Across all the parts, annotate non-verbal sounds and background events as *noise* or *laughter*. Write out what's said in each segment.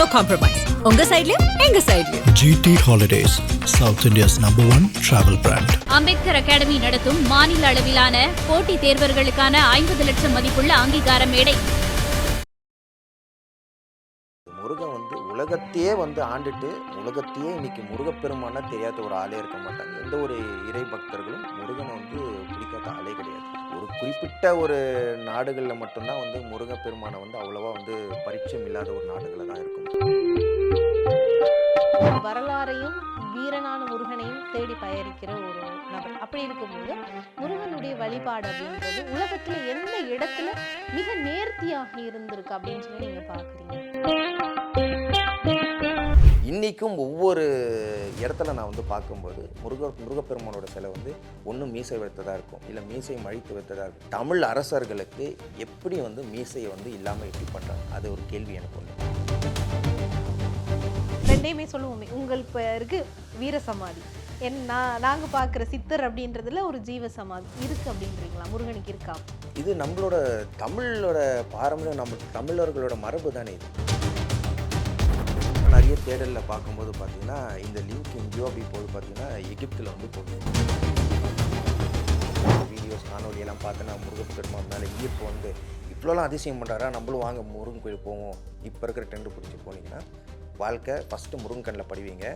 No compromise உங்க சைடுலயும் எங்க சைடுலயும் GT Holidays, South India's number one travel brand. Ambedkar academy நடத்தும் மாநில அளவிலான போட்டித் தேர்வர்களுக்கான ஐம்பது லட்சம் மதிப்புள்ள அங்கீகார மேடை. முருகன் வந்து உலகத்தையே வந்து ஆண்டுட்டு உலகத்தையே இன்னைக்கு முருகப்பெருமானா தெரியாத ஒரு ஆளே இருக்க மாட்டாங்க. எந்த ஒரு இறை பக்தர்களும் முருகனை வந்து பிடிக்காத ஆளே கிடையாது. குறிப்பிட்ட ஒரு நாடுகளில் மட்டும்தான் வந்து முருகப்பெருமானை வந்து அவ்வளோவா வந்து பரிச்சயம் இல்லாத ஒரு நாடுகளில் தான் இருக்கும். வரலாறையும் வீரனான முருகனையும் தேடி பயணிக்கிற ஒரு நபர். அப்படி இருக்கும்போது முருகனுடைய வழிபாடு அப்படின்றது உலகத்துல எந்த இடத்துல மிக நேர்த்தியாக இருந்திருக்கு அப்படின்னு சொல்லி நீங்க பாக்குறீங்க? இன்றைக்கும் ஒவ்வொரு இடத்துல நான் வந்து பார்க்கும்போது முருக முருகப்பெருமானோட சிலை வந்து ஒன்று மீசை வைத்ததாக இருக்கும். இல்லை மீசை மழித்து வைத்ததாக இருக்கும். தமிழ் அரசர்களுக்கு எப்படி வந்து மீசையை வந்து இல்லாமல் எப்படி பண்ணுறாங்க அது ஒரு கேள்வி எனக்கு ஒன்று ரெண்டையுமே சொல்லுவோமே. உங்கள் பேருக்கு வீர சமாதி. என் நான் நாங்க பாக்குற சித்தர் அப்படின்றதுல ஒரு ஜீவ சமாதி. இருக்கு அப்படின்றீங்களா? முருகனுக்கு இருக்கா? இது நம்மளோட தமிழோட பாரம்பரியம் நம்ம தமிழர்களோட மரபு தானே இது. பெரிய தேடலில் பார்க்கும்போது பார்த்தீங்கன்னா இந்த லிங்க் எங்கேயோ அப்படி போது பார்த்தீங்கன்னா எகிப்தில் வந்து போகுது. வீடியோஸ் காணொலியெல்லாம் பார்த்தோன்னா முருகப்பெருமான் மேலே ஈர்ப்பு வந்து இவ்வளோலாம் அதிசயம் பண்ணுறாரா நம்மளும் வாங்க முருகன் கோயில் போவோம். இப்போ இருக்கிற ட்ரெண்டு பிடிச்சி போனீங்கன்னா வாழ்க்கை ஃபஸ்ட்டு முருகன் கண்ணில் படிவீங்க.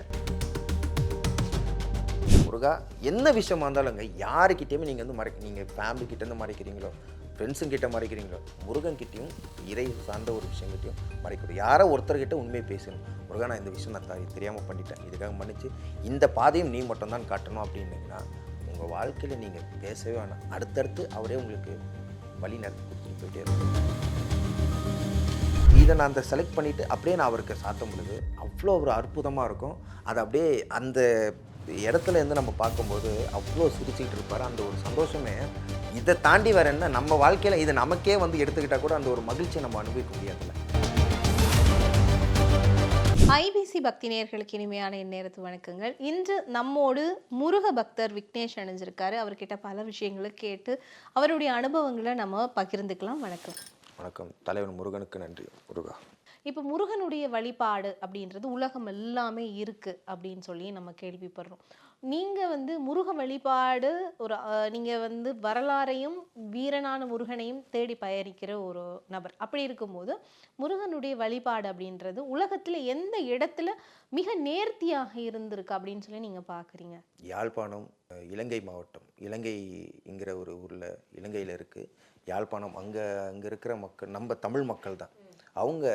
முருகா என்ன விஷயமா இருந்தாலுங்க யாருக்கிட்டேயுமே நீங்கள் வந்து மறைக்க நீங்கள் ஃபேமிலி கிட்டேருந்து மறைக்கிறீங்களோ ஃப்ரெண்ட்ஸுங்கிட்ட மறைக்கிறீங்களோ முருகன்கிட்டையும் இறை சார்ந்த ஒரு விஷயங்கிட்டையும் மறைக்கணும் யாரோ ஒருத்தர்கிட்ட உண்மையை பேசணும். முருகன் நான் இந்த விஷயம் நான் த- தெரியாமல் பண்ணிட்டேன். இதுக்காக மன்னிச்சு இந்த பாதையும் நீ மட்டும்தான் காட்டணும் அப்படின்னீங்கன்னா உங்கள் வாழ்க்கையில் நீங்கள் பேசவே வேணாம். அடுத்தடுத்து அவரே உங்களுக்கு வழி நடத்தி கொடுத்துட்டு போயிட்டே இருக்கும். இதை நான் அந்த செலக்ட் பண்ணிவிட்டு அப்படியே நான் அவருக்கு சாத்தும் பொழுது அவ்வளோ ஒரு அற்புதமாக இருக்கும். அது அப்படியே அந்த இடத்துல இருந்து நம்ம பார்க்கும்போது அவ்வளோ சிரிச்சுக்கிட்டு இருப்பார். அந்த ஒரு சந்தோஷமே இதை தாண்டி வேற என்ன? நம்ம வாழ்க்கையில் இதை நமக்கே வந்து எடுத்துக்கிட்டால் கூட அந்த ஒரு மகிழ்ச்சியை நம்ம அனுபவிக்க முடியாதுல்ல. ஐபிசி பக்தி நேயர்களுக்கு இனிமையான நேரத்து வணக்கங்கள். இன்று நம்மோடு முருக பக்தர் விக்னேஷ் அணிஞ்சிருக்காரு. அவர்கிட்ட பல விஷயங்களை கேட்டு அவருடைய அனுபவங்களை நம்ம பகிர்ந்துக்கலாம். வணக்கம். வணக்கம். தலைவன் முருகனுக்கு நன்றி முருகா. இப்போ முருகனுடைய வழிபாடு அப்படின்றது உலகம் எல்லாமே இருக்கு அப்படின்னு சொல்லி நம்ம கேள்விப்படுறோம். நீங்கள் வந்து முருக வழிபாடு ஒரு நீங்கள் வந்து வரலாறையும் வீரனான முருகனையும் தேடி பயணிக்கிற ஒரு நபர். அப்படி இருக்கும்போது முருகனுடைய வழிபாடு அப்படின்றது உலகத்தில் எந்த இடத்துல மிக நேர்த்தியாக இருந்திருக்கு அப்படின்னு சொல்லி நீங்கள் பார்க்குறீங்க யாழ்ப்பாணம் இலங்கை மாவட்டம். இலங்கைங்கிற ஒரு ஊரில் இலங்கையில் இருக்குது யாழ்ப்பாணம் அங்கே அங்கே இருக்கிற மக்கள் நம்ம தமிழ் மக்கள் தான். அவங்க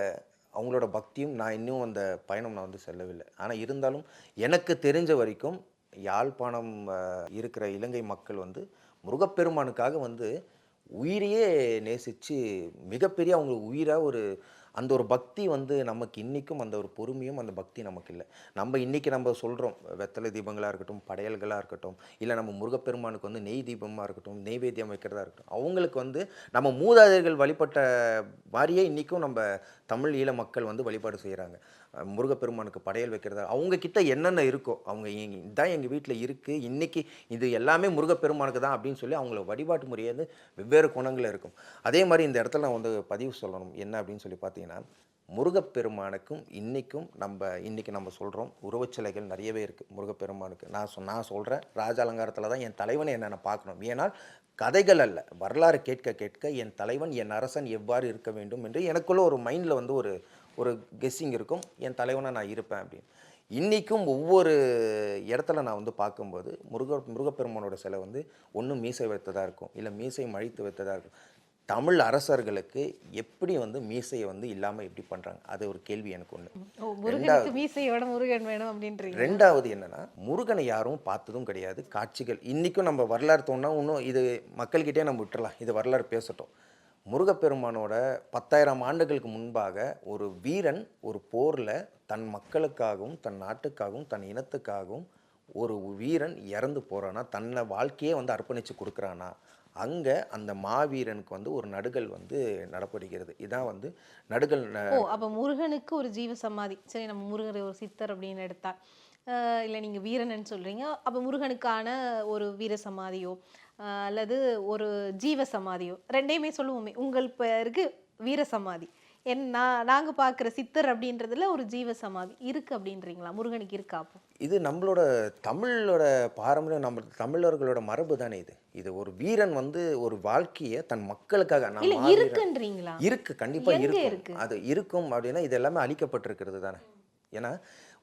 அவங்களோட பக்தியும் நான் இன்னும் அந்த பயணம் நான் வந்து செல்லவில்லை. ஆனால் இருந்தாலும் எனக்கு தெரிஞ்ச வரைக்கும் யாழ்ப்பாணம் இருக்கிற இலங்கை மக்கள் வந்து முருகப்பெருமானுக்காக வந்து உயிரையே நேசித்து மிகப்பெரிய அவங்களுக்கு உயிராக ஒரு அந்த ஒரு பக்தி வந்து நமக்கு இன்றைக்கும் அந்த ஒரு பொறுமையும் அந்த பக்தி நமக்கு இல்லை. நம்ம இன்றைக்கி நம்ம சொல்கிறோம் வெத்தலை தீபங்களாக இருக்கட்டும் படையல்களாக இருக்கட்டும் இல்லை நம்ம முருகப்பெருமானுக்கு வந்து நெய் தீபமாக இருக்கட்டும் நெய்வேத்தியம் வைக்கிறதா இருக்கட்டும் அவங்களுக்கு வந்து நம்ம மூதாதையர்கள் வழிபட்ட மாதிரியே இன்றைக்கும் நம்ம தமிழ் ஈழ மக்கள் வந்து வழிபாடு செய்கிறாங்க முருகப்பெருமானுக்கு படையல் வைக்கிறதா? அவங்க கிட்ட என்னென்ன இருக்கோ அவங்க எங்க- இதான் எங்கள் வீட்டில் இருக்குது இன்றைக்கி இது எல்லாமே முருகப்பெருமானுக்கு தான் அப்படின்னு சொல்லி அவங்கள வழிபாட்டு முறையே வந்து வெவ்வேறு குணங்களில் இருக்கும். அதே மாதிரி இந்த இடத்துல நான் வந்து பதிவு சொல்லணும் என்ன அப்படின்னு சொல்லி பார்த்தீங்கன்னா முருகப்பெருமானுக்கும் இன்றைக்கும் நம்ம இன்றைக்கி நம்ம சொல்கிறோம் உருவச்சிலைகள் நிறையவே இருக்குது முருகப்பெருமானுக்கு. நான் சொ நான் சொல்கிறேன் ராஜ அலங்காரத்தில் தான் என் தலைவனை என்னென்ன பார்க்கணும். ஏன்னால் கதைகள் அல்ல வரலாறு கேட்க கேட்க என் தலைவன் என் அரசன் எவ்வாறு இருக்க வேண்டும் என்று எனக்குள்ள ஒரு மைண்டில் வந்து ஒரு ஒரு கெஸ்ஸிங் இருக்கும். என் தலைவனை நான் இருப்பேன் அப்படின்னு. இன்றைக்கும் ஒவ்வொரு இடத்துல நான் வந்து பார்க்கும்போது முருக முருகப்பெருமானோட சிலை வந்து ஒன்று மீசை வைத்ததாக இருக்கும். இல்லை மீசை மழித்து வைத்ததாக இருக்கும். தமிழ் அரசர்களுக்கு எப்படி வந்து மீசையை வந்து இல்லாமல் எப்படி பண்ணுறாங்க அது ஒரு கேள்வி எனக்கு ஒன்று மீசையோட முருகன் வேணும் அப்படின்றீங்க. ரெண்டாவது என்னன்னா முருகனை யாரும் பார்த்ததும் கிடையாது. காட்சிகள். இன்றைக்கும் நம்ம வரலாறு தோணுனா இன்னும் இது மக்கள்கிட்டே நம்ம விட்டுறலாம். இது வரலாறு பேசட்டும். முருகப்பெருமானோட பத்தாயிரம் ஆண்டுகளுக்கு முன்பாக ஒரு வீரன் ஒரு போரில் தன் மக்களுக்காகவும் தன் நாட்டுக்காகவும் தன் இனத்துக்காகவும் ஒரு வீரன் இறந்து போகிறானா தன்னை வாழ்க்கையே வந்து அர்ப்பணித்து கொடுக்குறானா அங்கே அந்த மாவீரனுக்கு வந்து ஒரு நடுகள் வந்து நடப்படுகிறது. இதான் வந்து நடுகள் அப்போ ஓ முருகனுக்கு ஒரு ஜீவ சமாதி சரி நம்ம முருகர் ஒரு சித்தர் அப்படின்னு எடுத்தா இல்லை நீங்கள் வீரன்னு சொல்கிறீங்க அப்போ முருகனுக்கான ஒரு வீர சமாதியோ அல்லது ஒரு ஜீவ சமாதியோ ரெண்டையுமே சொல்லுவோமே உங்கள் பேருக்கு வீர சமாதி. என் நான் நாங்க பார்க்குற சித்தர் அப்படின்றதுல ஒரு ஜீவ சமாதி இருக்கு அப்படின்றீங்களா? முருகனுக்கு இருக்கா அப்போ? இது நம்மளோட தமிழோட பாரம்பரியம் நம்ம தமிழர்களோட மரபு தானே இது. இது ஒரு வீரன் வந்து ஒரு வாழ்க்கையை தன் மக்களுக்காக மாவீரன். இருக்குன்றீங்களா? இருக்கு கண்டிப்பா எங்க இருக்கும். இருக்கு? அது இருக்கும் அப்படின்னா இது எல்லாமே அழிக்கப்பட்டிருக்கிறது தானே. ஏன்னா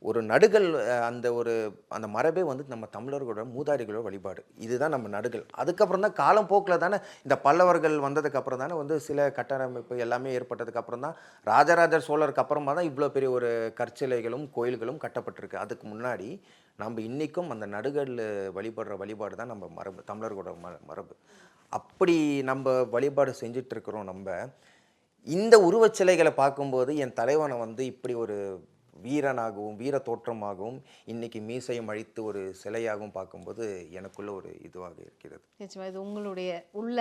ஒரு நடுகள் அந்த ஒரு அந்த மரபே வந்து நம்ம தமிழர்களோட மூதாரிகளோட வழிபாடு. இதுதான் நம்ம நடுகள். அதுக்கப்புறம் தான் காலம் போக்கில் தானே இந்த பல்லவர்கள் வந்ததுக்கப்புறம் தானே வந்து சில கட்டமைப்பு எல்லாமே ஏற்பட்டதுக்கப்புறம் தான் ராஜராஜ சோழருக்கு அப்புறமா தான் இவ்வளோ பெரிய ஒரு கற்சிலைகளும் கோயில்களும் கட்டப்பட்டிருக்கு. அதுக்கு முன்னாடி நம்ம இன்றைக்கும் அந்த நடுகள் வழிபடுற வழிபாடு தான் நம்ம மரபு தமிழர்களோட ம மரபு. அப்படி நம்ம வழிபாடு செஞ்சுட்டு இருக்கிறோம் நம்ம. இந்த உருவச்சிலைகளை பார்க்கும்போது என் தலைவனை வந்து இப்படி ஒரு வீரனாகவும் வீர தோற்றமாகவும் இன்னைக்கு மீசையும் அழித்து ஒரு சிலையாகவும் பார்க்கும்போது எனக்குள்ள ஒரு இதுவாக இருக்கிறது. நிச்சயமா இது உங்களுடைய உள்ள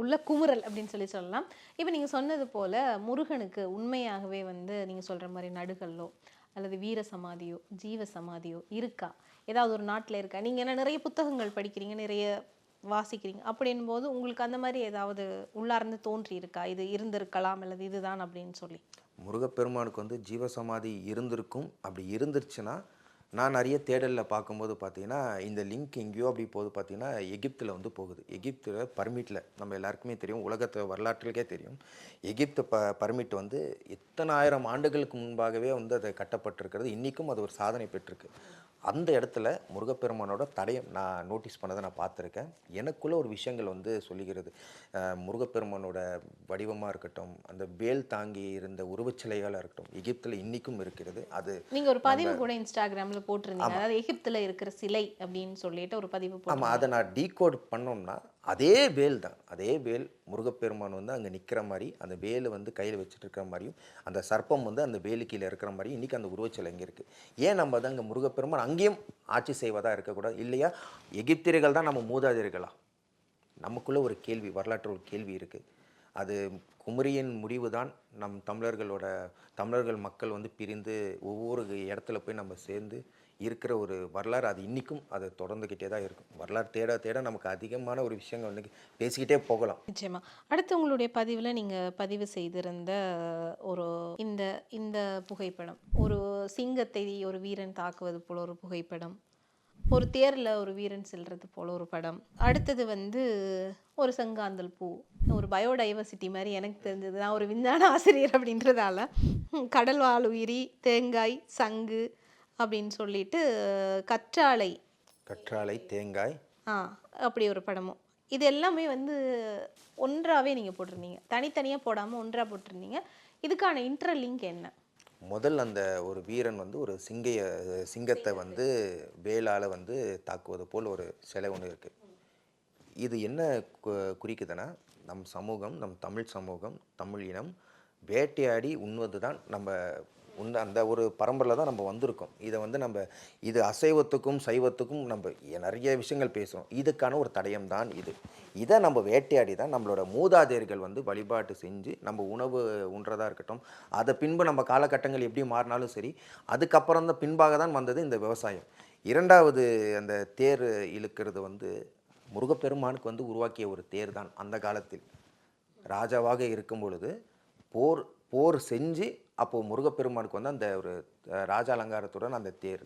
உள்ள குமுறல் அப்படின்னு சொல்லி சொல்லலாம். இப்போ நீங்கள் சொன்னது போல முருகனுக்கு உண்மையாகவே வந்து நீங்கள் சொல்கிற மாதிரி நடுகல்லோ அல்லது வீர சமாதியோ ஜீவ சமாதியோ இருக்கா? ஏதாவது ஒரு நாட்டில் இருக்கா? நீங்கள் என்ன நிறைய புத்தகங்கள் படிக்கிறீங்க நிறைய வாசிக்கிறீங்க அப்படின் போது உங்களுக்கு அந்த மாதிரி ஏதாவது உள்ளார்ந்து தோன்றி இருக்கா இது இருந்திருக்கலாம் அல்லது இதுதான் அப்படின்னு சொல்லி. முருகப்பெருமானுக்கு வந்து ஜீவசமாதி இருந்திருக்கும். அப்படி இருந்துருச்சுன்னா நான் நிறைய தேடலில் பார்க்கும்போது பார்த்தீங்கன்னா இந்த லிங்க் எங்கேயோ அப்படி போகுது பார்த்தீங்கன்னா எகிப்தில் வந்து போகுது. எகிப்தில் பர்மிட்டில் நம்ம எல்லாருக்குமே தெரியும் உலகத்து வரலாற்றுக்கே தெரியும். எகிப்து ப பர்மிட் வந்து எத்தனை ஆயிரம் ஆண்டுகளுக்கு முன்பாகவே வந்து அது கட்டப்பட்டிருக்கிறது. இன்றைக்கும் அது ஒரு சாதனை பெற்றிருக்கு. அந்த இடத்துல முருகப்பெருமானோட தடயம் நான் நோட்டீஸ் பண்ணதை நான் பார்த்துருக்கேன். எனக்குள்ள ஒரு விஷயங்கள் வந்து சொல்லுகிறது. முருகப்பெருமானோட வடிவமாக இருக்கட்டும் அந்த வேல் தாங்கி இருந்த உருவச்சிலைகளாக இருக்கட்டும் எகிப்தில் இன்றைக்கும் இருக்கிறது. அது நீங்க ஒரு பதிவு கூட இன்ஸ்டாகிராம்ல போட்டிருந்தீங்க. அதாவது எகிப்துல இருக்கிற சிலை அப்படின்னு சொல்லிட்டு ஒரு பதிவு ஆமாம் அதை நான் டீகோட் பண்ணோம்னா அதே வேல் தான். அதே வேல் முருகப்பெருமான் வந்து அங்கே நிற்கிற மாதிரி அந்த வேலை வந்து கையில் வச்சுட்டு இருக்கிற மாதிரியும் அந்த சர்ப்பம் வந்து அந்த வேலு கீழே இருக்கிற மாதிரியும் இன்றைக்கி அந்த உருவச்சிலை இங்கே இருக்குது ஏன் நம்ம வந்து அங்கே முருகப்பெருமான் அங்கேயும் ஆட்சி செய்வதாக இருக்கக்கூடாது? இல்லையா? எகிப்தியர்கள் தான் நம்ம மூதாதையர்களா? நமக்குள்ளே ஒரு கேள்வி வரலாற்று ஒரு கேள்வி இருக்குது அது குமரியின் முடிவு தான் நம் தமிழர்களோட தமிழர்கள் மக்கள் வந்து பிரிந்து ஒவ்வொரு இடத்துல போய் நம்ம சேர்ந்து இருக்கிற ஒரு வரலாறு அது இன்றைக்கும் அது தொடர்ந்துக்கிட்டே தான் இருக்கும். வரலாறு தேட தேட நமக்கு அதிகமான ஒரு விஷயங்கள் வந்து பேசிக்கிட்டே போகலாம். நிச்சயமா. அடுத்து உங்களுடைய பதிவில் நீங்கள் பதிவு செய்திருந்த ஒரு இந்த இந்த புகைப்படம். ஒரு சிங்கத்தை ஒரு வீரன் தாக்குவது போல் ஒரு புகைப்படம். ஒரு தேரில் ஒரு வீரன் செல்வது போல் ஒரு படம். அடுத்தது வந்து ஒரு செங்காந்தல் பூ. ஒரு பயோடைவர்சிட்டி மாதிரி எனக்கு தெரிஞ்சது. நான் ஒரு விஞ்ஞான ஆசிரியர் அப்படின்றதால. *laughs* கடல் வாழ் உயிரி தேங்காய் சங்கு அப்படின்னு சொல்லிட்டு கற்றாழை. கற்றாழை தேங்காய். ஆ அப்படி ஒரு படமும். இது எல்லாமே வந்து ஒன்றாவே நீங்கள் போட்டிருந்தீங்க. தனித்தனியாக போடாமல் ஒன்றா போட்டிருந்தீங்க. இதுக்கான இன்டர் லிங்க் என்ன? முதல் அந்த ஒரு வீரன் வந்து ஒரு சிங்கைய சிங்கத்தை வந்து வேலால் வந்து தாக்குவது போல் ஒரு சிலை ஒன்று இருக்குது இது என்ன குறிக்குதுன்னா நம் சமூகம் நம் தமிழ் சமூகம் தமிழ் இனம் வேட்டையாடி உண்வது தான் நம்ம உண்டு அந்த ஒரு பரம்பரில் தான் நம்ம வந்திருக்கோம். இதை வந்து நம்ம இது அசைவத்துக்கும் சைவத்துக்கும் நம்ம நிறைய விஷயங்கள் பேசுகிறோம் இதுக்கான ஒரு தடயம் தான் இது. இதை நம்ம வேட்டையாடி தான் நம்மளோட மூதாதையர்கள் வந்து வழிபாட்டு செஞ்சு நம்ம உணவு உண்றதாக இருக்கட்டும் அதை பின்பு நம்ம காலகட்டங்கள் எப்படி மாறினாலும் சரி அதுக்கப்புறம் தான் பின்பாக தான் வந்தது இந்த விவசாயம். இரண்டாவது அந்த தேர் இழுக்கிறது வந்து முருகப்பெருமானுக்கு வந்து உருவாக்கிய ஒரு தேர் தான் அந்த காலத்தில். ராஜாவாக இருக்கும் பொழுது போர் போர் செஞ்சு அப்போது முருகப்பெருமானுக்கு வந்து அந்த ஒரு ராஜ அலங்காரத்துடன் அந்த தேர்.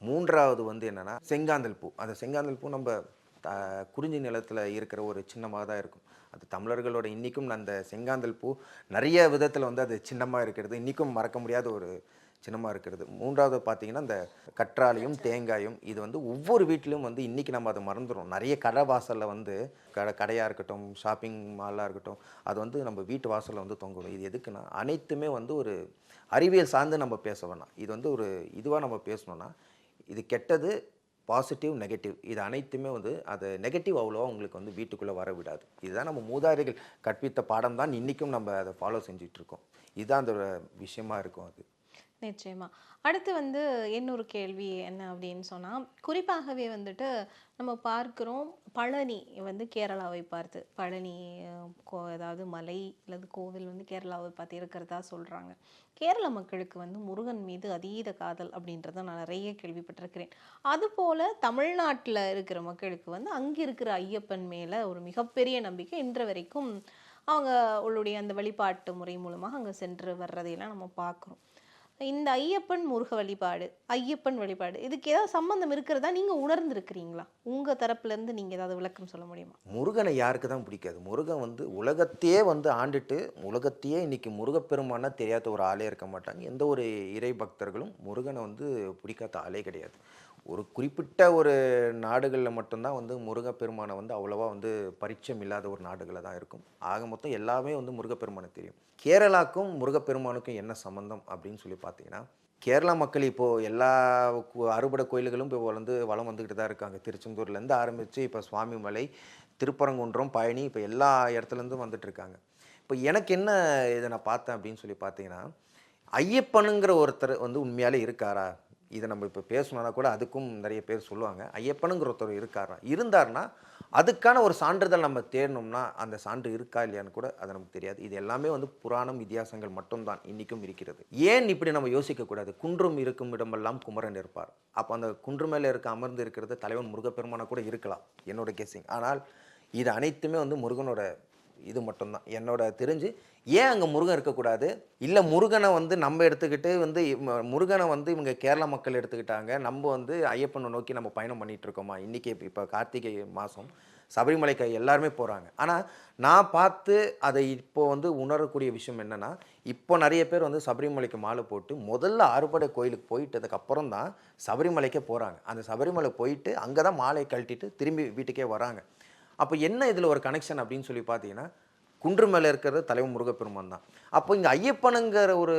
மூன்றாவது வந்து என்னென்னா செங்காந்தல் பூ. அந்த செங்காந்தல் பூ நம்ம த- குறிஞ்சி நிலத்தில் இருக்கிற ஒரு சின்னமாக தான் இருக்கும். அது தமிழர்களோட இன்றைக்கும் அந்த செங்காந்தல் பூ நிறைய விதத்தில் வந்து அது சின்னமாக இருக்கிறது. இன்றைக்கும் மறக்க முடியாத ஒரு சின்னமாக இருக்கிறது. மூன்றாவது பார்த்தீங்கன்னா இந்த கற்றாலையும் தேங்காயும் இது வந்து ஒவ்வொரு வீட்லேயும் வந்து இன்றைக்கி நம்ம அதை மறந்துடும் நிறைய கடை வாசலில் வந்து கடை கடையாக இருக்கட்டும் ஷாப்பிங் மாலாக இருக்கட்டும் அது வந்து நம்ம வீட்டு வாசலில் வந்து தொங்கணும். இது எதுக்குன்னா அனைத்துமே வந்து ஒரு அறிவியல் சார்ந்து நம்ம பேச வேணாம். இது வந்து ஒரு இதுவாக நம்ம பேசணும்னா இது கெட்டது பாசிட்டிவ் நெகட்டிவ் இது அனைத்துமே வந்து அது நெகட்டிவ் அவ்வளோவா உங்களுக்கு வந்து வீட்டுக்குள்ளே வர விடாது. இதுதான் நம்ம மூதாதைகள் கற்பித்த பாடம் தான் இன்றைக்கும் நம்ம அதை ஃபாலோ செஞ்சிட்ருக்கோம் இதுதான் அந்த விஷயமா இருக்கும் அது. நிச்சயமா. அடுத்து வந்து இன்னொரு கேள்வி என்ன அப்படின்னு சொன்னால் குறிப்பாகவே வந்துட்டு நம்ம பார்க்குறோம் பழனி வந்து கேரளாவை பார்த்து. பழனி கோ ஏதாவது மலை அல்லது கோவில் வந்து கேரளாவை பார்த்து இருக்கிறதா சொல்கிறாங்க கேரள மக்களுக்கு வந்து முருகன் மீது அதீத காதல் அப்படின்றத நான் நிறைய கேள்விப்பட்டிருக்கிறேன். அதுபோல் தமிழ்நாட்டில் இருக்கிற மக்களுக்கு வந்து அங்கே இருக்கிற ஐயப்பன் மேலே ஒரு மிகப்பெரிய நம்பிக்கை இன்று வரைக்கும் அவங்க உள்ளுடைய அந்த வழிபாட்டு முறை மூலமாக அங்கே சென்று வர்றதையெல்லாம் நம்ம பார்க்குறோம். இந்த ஐயப்பன் முருக வழிபாடு ஐயப்பன் வழிபாடு இதுக்கு ஏதாவது சம்பந்தம் இருக்கிறதா? நீங்கள் உணர்ந்துருக்கிறீங்களா? உங்கள் தரப்புலேருந்து நீங்கள் ஏதாவது விளக்கம் சொல்ல முடியுமா? முருகனை யாருக்கு தான் பிடிக்காது. முருகன் வந்து உலகத்தையே வந்து ஆண்டுட்டு உலகத்தையே இன்னைக்கு முருகப்பெருமானா தெரியாத ஒரு ஆளே இருக்க மாட்டாங்க. எந்த ஒரு இறை பக்தர்களும் முருகனை வந்து பிடிக்காத ஆளே கிடையாது. ஒரு குறிப்பிட்ட ஒரு நாடுகளில் மட்டும்தான் வந்து முருகப்பெருமானை வந்து அவ்வளோவா வந்து பரிச்சயம் இல்லாத ஒரு நாடுகளில் தான் இருக்கும். ஆக மொத்தம் எல்லாமே வந்து முருகப்பெருமானை தெரியும். கேரளாக்கும் முருகப்பெருமானுக்கும் என்ன சம்மந்தம் அப்படின்னு சொல்லி பார்த்தீங்கன்னா கேரளா மக்கள் இப்போது எல்லா கு- அறுபடை கோயில்களும் இப்போ வந்து வளம் வந்துக்கிட்டு தான் இருக்காங்க. திருச்செந்தூர்லேருந்து ஆரம்பித்து இப்போ சுவாமிமலை திருப்பரங்குன்றம் பழனி இப்போ எல்லா இடத்துலேருந்தும் வந்துட்டுருக்காங்க இப்போ எனக்கு என்ன இதை நான் பார்த்தேன் அப்படின்னு சொல்லி பார்த்தீங்கன்னா ஐயப்பனுங்கிற ஒருத்தர் வந்து உண்மையாலே இருக்காரா? இதை நம்ம இப்போ பேசணும்னா கூட அதுக்கும் நிறைய பேர் சொல்லுவாங்க. ஐயப்பனுங்கிற ஒருத்தர் இருக்காரா? இருந்தார்னா அதுக்கான ஒரு சான்றிதழ் நம்ம தேடணும்னா அந்த சான்று இருக்கா இல்லையான்னு கூட அது நமக்கு தெரியாது. இது எல்லாமே வந்து புராணம் இதிகாசங்கள் மட்டும்தான். இன்றைக்கும் இருக்கிறது. ஏன் இப்படி நம்ம யோசிக்கக்கூடாது குன்றும் இருக்கும் இடமெல்லாம் குமரன் இருப்பார். அப்போ அந்த குன்று மேலே இருக்க அமர்ந்து இருக்கிறது தலைவன் முருகப்பெருமானா கூட இருக்கலாம். என்னோட கேசிங் ஆனால் இது அனைத்துமே வந்து முருகனோட இது மட்டும்தான். என்னோட தெரிஞ்சு ஏன் அங்கே முருகன் இருக்கக்கூடாது? இல்லை முருகனை வந்து நம்ம எடுத்துக்கிட்டு வந்து முருகனை வந்து இவங்க கேரளா மக்கள் எடுத்துக்கிட்டாங்க. நம்ம வந்து ஐயப்பனை நோக்கி நம்ம பயணம் பண்ணிகிட்டு இருக்கோமா? இன்றைக்கி இப்போ கார்த்திகை மாதம் சபரிமலைக்கு எல்லாருமே போகிறாங்க ஆனால் நான் பார்த்து அதை இப்போ வந்து உணரக்கூடிய விஷயம் என்னென்னா இப்போ நிறைய பேர் வந்து சபரிமலைக்கு மாலை போட்டு முதல்ல அறுபடை கோயிலுக்கு போயிட்டதுக்கப்புறம் தான் சபரிமலைக்கே போகிறாங்க அந்த சபரிமலை போயிட்டு அங்கே தான் மாலையை கழட்டிட்டு திரும்பி வீட்டுக்கே வராங்க. அப்போ என்ன இதில் ஒரு கனெக்ஷன் அப்படின்னு சொல்லி பார்த்தீங்கன்னா குன்று மேலே இருக்கிறது தலைவன் முருகப்பெருமான் தான். அப்போ இங்கே ஐயப்பனுங்கிற ஒரு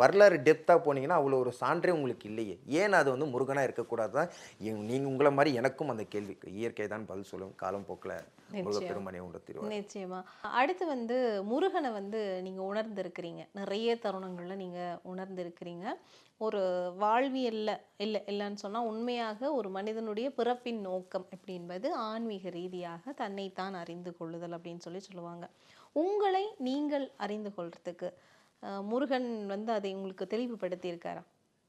வரலாறு டெப்த்தாக போனீங்கன்னா அவ்வளோ ஒரு சான்றே உங்களுக்கு இல்லையே. ஏன் அது வந்து முருகனாக இருக்கக்கூடாது தான் நீங்கள் உங்களை மாதிரி எனக்கும் அந்த கேள்வி இயற்கை தான் பதில் சொல்லும். காலம் போக்கில். முருகப்பெருமானை உணர்த்திடுவார் நிச்சயமா. அடுத்து வந்து முருகனை வந்து நீங்க உணர்ந்திருக்கிறீங்க. நிறைய தருணங்கள்ல நீங்க உணர்ந்திருக்கிறீங்க. ஒரு வாழ்வியல்ல இல்லை இல்லைன்னு சொன்னா உண்மையாக ஒரு மனிதனுடைய பிறப்பின் நோக்கம் எப்படி என்பது ஆன்மீக ரீதியாக தன்னைத்தான் அறிந்து கொள்ளுதல் அப்படின்னு சொல்லி சொல்லுவாங்க. உங்களை நீங்கள் அறிந்து கொள்றதுக்கு முருகன் வந்து அதை உங்களுக்கு தெளிவுபடுத்தியிருக்காரா?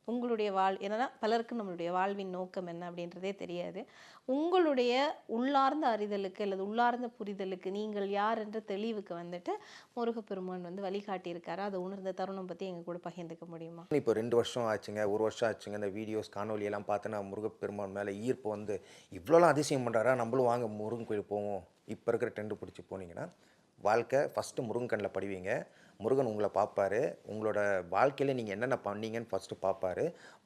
உங்களுடைய வாழ் என்னன்னா பலருக்கு நம்மளுடைய வாழ்வின் நோக்கம் என்ன அப்படின்றதே தெரியாது. உங்களுடைய உள்ளார்ந்த அறிதலுக்கு அல்லது உள்ளார்ந்த புரிதலுக்கு நீங்கள் யார் என்ற தெளிவுக்கு வந்துட்டு முருகப்பெருமான் வந்து வழிகாட்டியிருக்காரு? அதை உணர்ந்த தருணம் பற்றி எங்கள் கூட பகிர்ந்துக்க முடியுமா? இப்போ ரெண்டு வருஷம் ஆச்சுங்க ஒரு வருஷம் ஆச்சுங்க இந்த வீடியோஸ் காணொலி எல்லாம் பார்த்து நான் முருகப்பெருமான் மேலே ஈர்ப்பு வந்து இவ்வளோலாம் அதிசயம் பண்ணுறாரா நம்மளும் வாங்க முருகன் கோயில் போவோம். இப்போ இருக்கிற ட்ரெண்டு பிடிச்சி போனீங்கன்னா வாழ்க்கை ஃபஸ்ட்டு முருகன் கண்ணில் படிவீங்க. முருகன் உங்களை பார்ப்பாரு. உங்களோட வாழ்க்கையில் நீங்கள் என்னென்ன பண்ணீங்கன்னு ஃபஸ்ட்டு பார்ப்பாரு.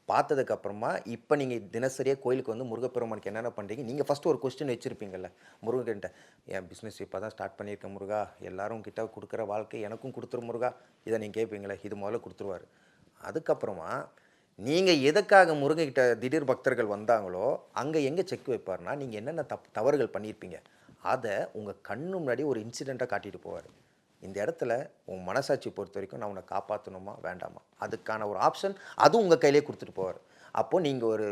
பார்த்ததுக்கப்புறமா இப்போ நீங்கள் தினசரியாக கோயிலுக்கு வந்து முருகப்பெருமானுக்கு என்னென்ன பண்ணுறீங்க நீங்கள் ஃபஸ்ட்டு ஒரு கொஸ்டின் வச்சுருப்பீங்கள்ல முருகன்கிட்ட. என் பிஸ்னஸ் இப்போ தான் ஸ்டார்ட் பண்ணியிருக்கேன் முருகா? எல்லாரும் கிட்ட கொடுக்குற வாழ்க்கை எனக்கும் கொடுத்துரு முருகா. இதை நீங்கள் கேட்பீங்களே இது முதல்ல கொடுத்துருவாரு. அதுக்கப்புறமா நீங்கள் எதுக்காக முருகன்கிட்ட திடீர் பக்தர்கள் வந்தாங்களோ அங்கே எங்கே செக் வைப்பார்னா நீங்கள் என்னென்ன தப் தவறுகள் பண்ணியிருப்பீங்க அதை உங்கள் கண்ணு முன்னாடி ஒரு இன்சிடெண்ட்டாக காட்டிட்டு போவார். இந்த இடத்துல உன் மனசாட்சி பொறுத்த வரைக்கும் நான் உன்னை காப்பாற்றணுமா வேண்டாமா? அதுக்கான ஒரு ஆப்ஷன் அதுவும் உங்கள் கையிலே கொடுத்துட்டு போவார். அப்போது நீங்கள் ஒரு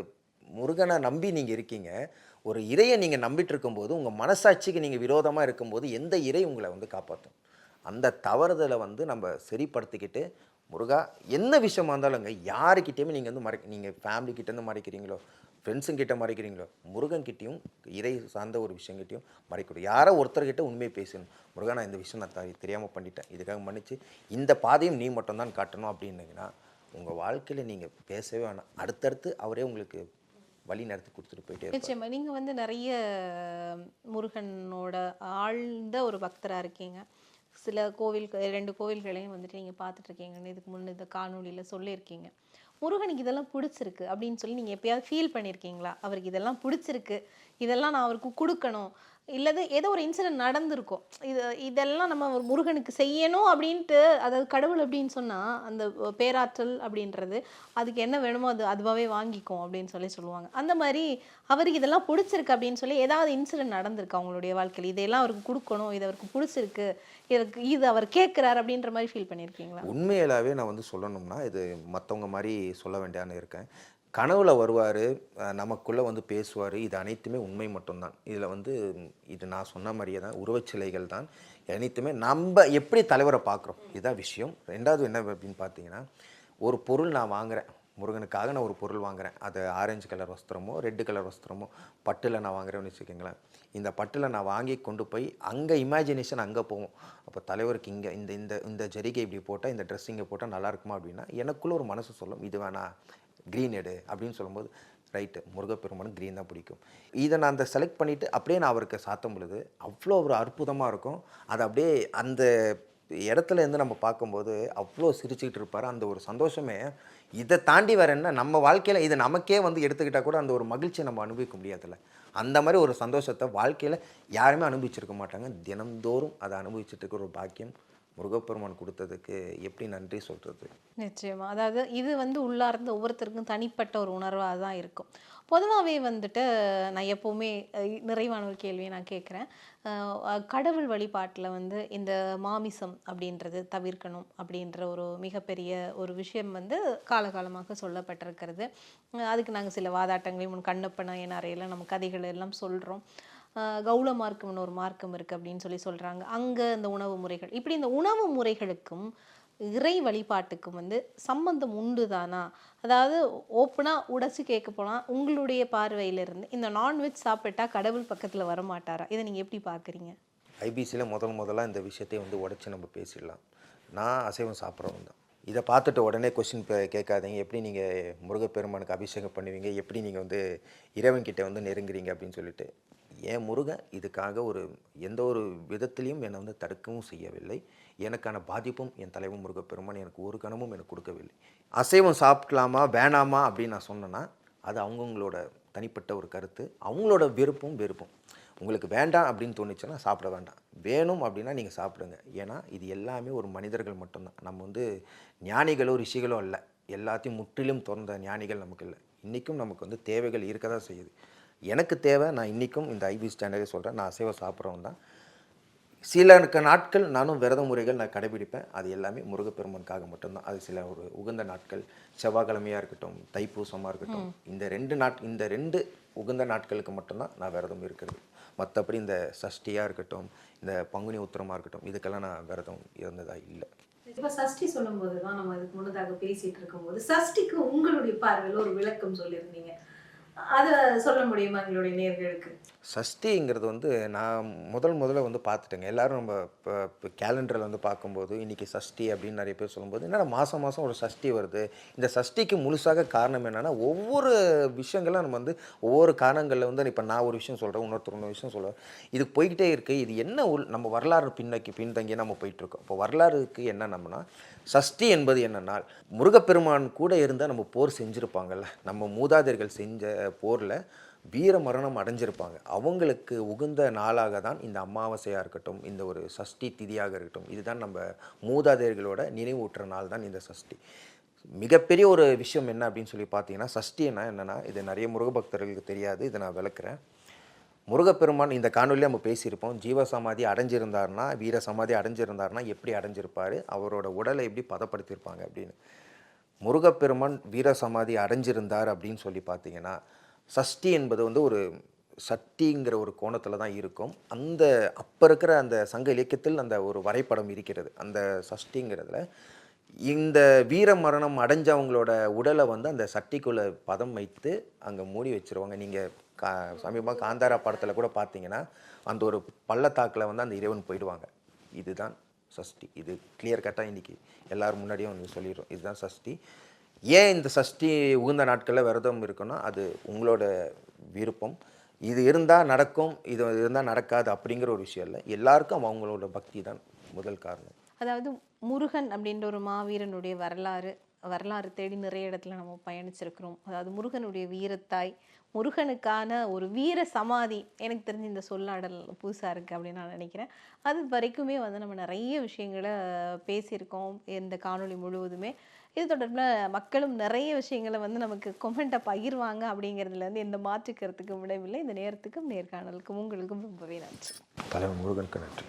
முருகனை நம்பி நீங்கள் இருக்கீங்க. ஒரு இறையை நீங்கள் நம்பிட்டு இருக்கும்போது உங்கள் மனசாட்சிக்கு நீங்கள் விரோதமாக இருக்கும்போது எந்த இறை உங்களை வந்து காப்பாற்றும் அந்த தவறுதலை வந்து நம்ம சரிப்படுத்திக்கிட்டு முருகா என்ன விஷயமா இருந்தாலுங்க யாருக்கிட்டேயுமே நீங்கள் வந்து மறை நீங்கள் ஃபேமிலிக்கிட்டேருந்து மறைக்கிறீங்களோ ஃப்ரெண்ட்ஸுங்கிட்ட மறைக்கிறீங்களோ முருகன்கிட்டையும் இறை சார்ந்த ஒரு விஷயங்கிட்டையும் மறைக்கணும் யாரோ ஒருத்தர்கிட்ட உண்மையை பேசணும். முருகா நான் இந்த விஷயம் நான் த- தெரியாமல் பண்ணிட்டேன். இதுக்காக மன்னிச்சு இந்த பாதையும் நீ மட்டும்தான் காட்டணும் அப்படின்னீங்கன்னா உங்கள் வாழ்க்கையில் நீங்கள் பேசவே வேணாம். அடுத்தடுத்து அவரே உங்களுக்கு வழி நடத்தி கொடுத்துட்டு போயிட்டே நிச்சயமாக நிச்சயமா. வந்து நிறைய முருகனோட ஆழ்ந்த ஒரு பக்தராக இருக்கீங்க. சில கோவில் ரெண்டு கோவில்களையும் வந்துட்டு நீங்கள் பார்த்துட்ருக்கீங்கன்னு இதுக்கு முன்னே இந்த காணொலியில் சொல்லியிருக்கீங்க. முருகனுக்கு இதெல்லாம் பிடிச்சிருக்கு அப்படின்னு சொல்லி நீங்கள் எப்பயாவது ஃபீல் பண்ணியிருக்கீங்களா அவருக்கு இதெல்லாம் பிடிச்சிருக்கு. இதெல்லாம் நான் அவருக்கு கொடுக்கணும். இல்லது ஏதோ ஒரு இன்சிடென்ட் நடந்திருக்கும். இது இதெல்லாம் நம்ம ஒரு முருகனுக்கு செய்யணும் அப்படின்ட்டு அதாவது கடவுள் அப்படின்னு சொன்னால் அந்த பேராற்றல் அப்படின்றது அதுக்கு என்ன வேணுமோ அது அதுவாகவே வாங்கிக்கும் அப்படின்னு சொல்லி சொல்லுவாங்க. அந்த மாதிரி அவருக்கு இதெல்லாம் பிடிச்சிருக்கு அப்படின்னு சொல்லி ஏதாவது இன்சிடென்ட் நடந்திருக்கு அவங்களுடைய வாழ்க்கையில்? இதெல்லாம் அவருக்கு கொடுக்கணும் இது அவருக்கு பிடிச்சிருக்கு இதற்கு இது அவர் கேட்குறாரு அப்படின்ற மாதிரி ஃபீல் பண்ணியிருக்கீங்களா? உண்மையிலாவே நான் வந்து சொல்லணும்னா இது மற்றவங்க மாதிரி சொல்ல வேண்டியான்னு இருக்கேன். கனவுல வருவார் நமக்குள்ளே வந்து பேசுவார். இது அனைத்துமே உண்மை மட்டும்தான். இதில் வந்து இது நான் சொன்ன மாதிரியே தான் உருவச்சிலைகள் தான். அனைத்துமே நம்ம எப்படி தலைவரை பார்க்குறோம்? இதுதான் விஷயம். ரெண்டாவது என்ன அப்படின்னு பார்த்தீங்கன்னா ஒரு பொருள் நான் வாங்குறேன். முருகனுக்காக நான் ஒரு பொருள் வாங்குகிறேன் அது ஆரஞ்சு கலர் வஸ்திரமோ ரெட்டு கலர் வஸ்திரமோ பட்டில் நான் வாங்குறேன்னு வச்சுக்கோங்களேன். இந்த பட்டில் நான் வாங்கி கொண்டு போய் அங்கே இமேஜினேஷன் அங்கே போகும். அப்போ தலைவருக்கு இங்கே இந்த இந்த இந்த ஜரிகை இப்படி போட்டால் இந்த ட்ரெஸ் இங்கே போட்டால் நல்லா இருக்குமா அப்படின்னா எனக்குள்ளே ஒரு மனசு சொல்லும். இது வேணாம். க்ரீன் எடு அப்படின்னு சொல்லும்போது ரைட்டு முருகப்பெருமானுக்கு க்ரீன் தான் பிடிக்கும். இதை நான் அந்த செலக்ட் பண்ணிவிட்டு அப்படியே நான் அவருக்கு சாத்தும் பொழுது அவ்வளோ ஒரு அற்புதமாக இருக்கும். அது அப்படியே அந்த இடத்துல இருந்து நம்ம பார்க்கும்போது அவ்வளோ சிரிச்சுக்கிட்டு இருப்பார். அந்த ஒரு சந்தோஷமே இதை தாண்டி வேறு என்ன? நம்ம வாழ்க்கையில் இதை நமக்கே வந்து எடுத்துக்கிட்டால் கூட அந்த ஒரு மகிழ்ச்சியை நம்ம அனுபவிக்க முடியாதுல்ல. அந்த மாதிரி ஒரு சந்தோஷத்தை வாழ்க்கையில் யாருமே அனுபவிச்சிருக்க மாட்டாங்க. தினந்தோறும் அதை அனுபவிச்சுட்டு இருக்கிற ஒரு பாக்கியம். முருகப்பெருமான் கொடுத்ததுக்கு எப்படி நன்றி சொல்கிறது நிச்சயமாக அதாவது இது வந்து உள்ளார்ந்து ஒவ்வொருத்தருக்கும் தனிப்பட்ட ஒரு உணர்வாக தான் இருக்கும். பொதுவாகவே வந்துட்டு நான் எப்போவுமே நிறைவான ஒரு கேள்வியை நான் கேட்குறேன். கடவுள் வழிபாட்டில் வந்து இந்த மாமிசம் அப்படின்றது தவிர்க்கணும் அப்படின்ற ஒரு மிகப்பெரிய ஒரு விஷயம் வந்து காலகாலமாக சொல்லப்பட்டிருக்கிறது. அதுக்கு நாங்கள் சில வாதாட்டங்களையும் முன் கண்ணப்பன என் அறையில் நம்ம கதைகள் எல்லாம் சொல்கிறோம் கௌள மார்க்கம்னு ஒரு மார்க்கம் இருக்குது அப்படின்னு சொல்லி சொல்கிறாங்க அங்கே இந்த உணவு முறைகள். இப்படி இந்த உணவு முறைகளுக்கும் இறை வழிபாட்டுக்கும் வந்து சம்பந்தம் உண்டு தானா அதாவது ஓப்பனாக உடைச்சு கேட்க போனால் உங்களுடைய பார்வையிலிருந்து இந்த நான்வெஜ் சாப்பிட்டா கடவுள் பக்கத்தில் வரமாட்டாரா? இதை நீங்கள் எப்படி பார்க்குறீங்க? ஐபிசியில் முதல் முதலாக இந்த விஷயத்தை வந்து உடச்சி நம்ம பேசிடலாம். நான் அசைவம் சாப்பிட்றவன் தான் இதை பார்த்துட்டு உடனே கொஸ்டின் கேட்காதீங்க. எப்படி நீங்கள் முருகப்பெருமானுக்கு அபிஷேகம் பண்ணுவீங்க? எப்படி நீங்கள் வந்து இறைவன்கிட்ட வந்து நெருங்குறீங்க? அப்படின்னு சொல்லிட்டு. என் முருகன் இதுக்காக ஒரு எந்த ஒரு விதத்திலையும் என்னை வந்து தடுக்கவும் செய்யவில்லை. எனக்கான பாதிப்பும் என் தலைவன் முருகப்பெருமான் எனக்கு ஒரு கணமும் எனக்கு கொடுக்கவில்லை. அசைவம் சாப்பிடலாமா? வேணாமா? அப்படின்னு நான் சொன்னேன்னா அது அவங்கவுங்களோட தனிப்பட்ட ஒரு கருத்து. அவங்களோட விருப்பம் விருப்பம் உங்களுக்கு வேண்டாம் அப்படின்னு தோணுச்சுன்னா சாப்பிட வேண்டாம். வேணும் அப்படின்னா நீங்கள் சாப்பிடுங்க. ஏன்னா இது எல்லாமே ஒரு மனிதர்கள் மட்டும்தான். நம்ம வந்து ஞானிகளோ ரிஷிகளோ அல்ல. எல்லாத்தையும் முற்றிலும் திறந்த ஞானிகள் நமக்கு இல்லை. இன்றைக்கும் நமக்கு வந்து தேவைகள் இருக்க தான் செய்யுது. எனக்கு தேவை நான் இன்றைக்கும் இந்த ஐபி ஸ்டாண்டர்டே சொல்கிறேன் நான் அசைவம் சாப்பிட்றவன் தான். சில நாட்கள் நானும் விரத முறைகள் நான் கடைபிடிப்பேன். அது எல்லாமே முருகப்பெருமானுக்காக மட்டும்தான். அது சில ஒரு உகந்த நாட்கள் செவ்வாய்க்கிழமையாக இருக்கட்டும் தைப்பூசமாக இருக்கட்டும். இந்த ரெண்டு நாட் இந்த ரெண்டு உகந்த நாட்களுக்கு மட்டும்தான் நான் விரதம் இருக்கிறது. மற்றபடி இந்த சஷ்டியாக இருக்கட்டும் இந்த பங்குனி உத்திரமாக இருக்கட்டும் இதுக்கெல்லாம் நான் விரதம் இருந்ததா இல்லை. இப்போ சஷ்டி சொல்லும்போது தான் நம்ம இதுக்கு முன்னதாக பேசிட்டு இருக்கும்போது சஷ்டிக்கு உங்களுடைய பார்வையில் ஒரு விளக்கம் சொல்லியிருந்தீங்க. அதை சொல்ல முடியுமா எங்களுடைய நேர்களுக்கு? சஷ்டிங்கிறது வந்து நான் முதல் முதல்ல வந்து பார்த்துட்டேங்க. எல்லாரும் நம்ம இப்போ இப்போ கேலண்டரில் வந்து பார்க்கும்போது இன்றைக்கி சஷ்டி அப்படின்னு நிறைய பேர் சொல்லும்போது என்னடா மாதம் மாதம் ஒரு சஷ்டி வருது. இந்த சஷ்டிக்கு முழுசாக காரணம் என்னென்னா ஒவ்வொரு விஷயங்களும் நம்ம வந்து ஒவ்வொரு காரணங்களில் வந்து இப்போ நான் ஒரு விஷயம் சொல்கிறேன் இன்னொருத்தர் இன்னொரு விஷயம் சொல்கிறேன் இது போய்கிட்டே இருக்குது இது என்ன உள் நம்ம வரலாறு பின்னோக்கி பின்தங்கி நம்ம போயிட்டுருக்கோம் இப்போ வரலாறுக்கு என்ன நம்மனா சஷ்டி என்பது என்னன்னா முருகப்பெருமான் கூட இருந்தால் நம்ம போர் செஞ்சுருப்பாங்கல்ல. நம்ம மூதாதையர்கள் செஞ்ச போரில் வீர மரணம் அடைஞ்சிருப்பாங்க. அவங்களுக்கு உகுந்த நாளாக தான் இந்த அமாவாசையாக இருக்கட்டும் இந்த ஒரு சஷ்டி திதியாக இருக்கட்டும் இதுதான் நம்ம மூதாதையர்களோட நினைவூட்டுற நாள் தான் இந்த சஷ்டி. மிகப்பெரிய ஒரு விஷயம் என்ன அப்படின்னு சொல்லி பார்த்தீங்கன்னா சஷ்டின்னா என்னென்னா இது நிறைய முருகபக்தர்களுக்கு தெரியாது இதை நான் விளக்குறேன். முருகப்பெருமான் இந்த காணொலியில் நம்ம பேசியிருப்போம். ஜீவ சமாதி அடைஞ்சிருந்தாருன்னா வீர சமாதி அடைஞ்சிருந்தாருன்னா எப்படி அடைஞ்சிருப்பார்? அவரோட உடலை எப்படி பதப்படுத்தியிருப்பாங்க அப்படின்னு. முருகப்பெருமான் வீர சமாதி அடைஞ்சிருந்தார் அப்படின்னு சொல்லி பார்த்தீங்கன்னா சஷ்டி என்பது வந்து ஒரு சட்டிங்கிற ஒரு கோணத்தில் தான் இருக்கும். அந்த அப்போ இருக்கிற அந்த சங்க இலக்கியத்தில் அந்த ஒரு வரைபடம் இருக்கிறது. அந்த சஷ்டிங்கிறதுல இந்த வீர மரணம் அடைஞ்சவங்களோட உடலை வந்து அந்த சட்டிக்குள்ளே பதம் வைத்து அங்கே மூடி வச்சிருவாங்க. நீங்கள் கா சமீபமாக காந்தாரா படத்தில் கூட பார்த்தீங்கன்னா அந்த ஒரு பள்ளத்தாக்கில் வந்து அந்த இறைவன் போயிடுவாங்க. இதுதான் சஷ்டி. இது கிளியர் கட்டாக இன்றைக்கி எல்லோரும் முன்னாடியும் வந்து சொல்லிடுறோம். இதுதான் சஷ்டி. ஏன் இந்த சஷ்டி உகுந்த நாட்களில் விரதம் இருக்குன்னா அது உங்களோட விருப்பம். இது இருந்தால் நடக்கும் இது இருந்தால் நடக்காது அப்படிங்கிற ஒரு விஷயம் இல்லை. எல்லாருக்கும் அவங்களோட பக்தி தான் முதல் காரணம். அதாவது முருகன் அப்படின்ற ஒரு மாவீரனுடைய வரலாறு வரலாறு தேடி நிறைய இடத்துல நம்ம பயணிச்சிருக்கிறோம். அதாவது முருகனுடைய வீரத்தாய் முருகனுக்கான ஒரு வீர சமாதி. எனக்கு தெரிஞ்சு இந்த சொல்லாடல் புதுசாக இருக்குது அப்படின்னு நான் நினைக்கிறேன். அது வரைக்குமே வந்து நம்ம நிறைய விஷயங்களை பேசியிருக்கோம் இந்த காணொளி முழுவதுமே. இது தொடர்பில் மக்களும் நிறைய விஷயங்களை வந்து நமக்கு கொமெண்ட்டை பகிர்வாங்க அப்படிங்கிறதுல இருந்து எந்த மாற்றுக்கிறதுக்கும் விடவில்லை. இந்த நேரத்துக்கும் நேர்காணலுக்கும் உங்களுக்கும் ரொம்பவே நன்றி. தலைவர் முருகனுக்கு நன்றி.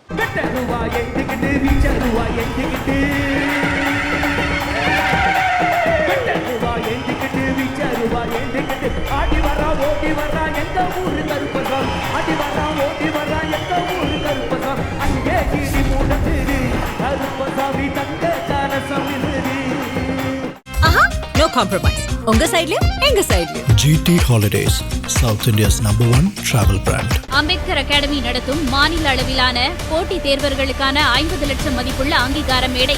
காம்ப்ரமைஸ் உங்க சைடுலயும் எங்க சைடுலயும் GT Holidays, South India's number one travel brand. Ambedkar academy நடத்தும் மாநில அளவிலான போட்டித் தேர்வர்களுக்கான ஐம்பது லட்சம் மதிப்புள்ள அங்கீகார மேடை.